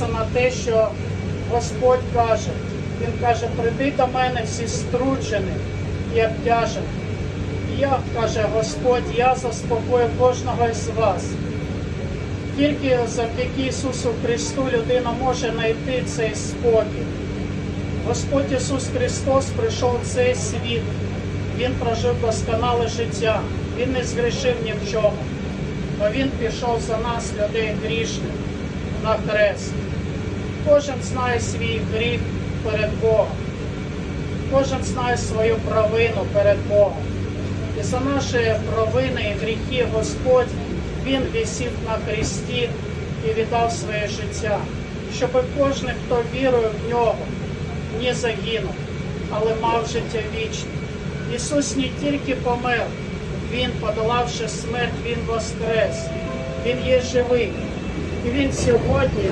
на те, що Господь каже. Він каже, прийди до мене всі струджені і обтяжені. Я, каже Господь, я заспокою кожного із вас. Тільки завдяки Ісусу Христу людина може знайти цей спокій. Господь Ісус Христос прийшов в цей світ. Він прожив досконале життя. Він не згрішив ні в чому. Но Він пішов за нас, людей грішних, на хрест. Кожен знає свій гріх перед Богом. Кожен знає свою провину перед Богом. І за наші провини і гріхи Господь Він висів на хресті і віддав своє життя, щоб кожен, хто вірує в нього, не загинув, але мав життя вічне. Ісус не тільки помер, Він, подолавши смерть, Він воскрес, Він є живий. Він сьогодні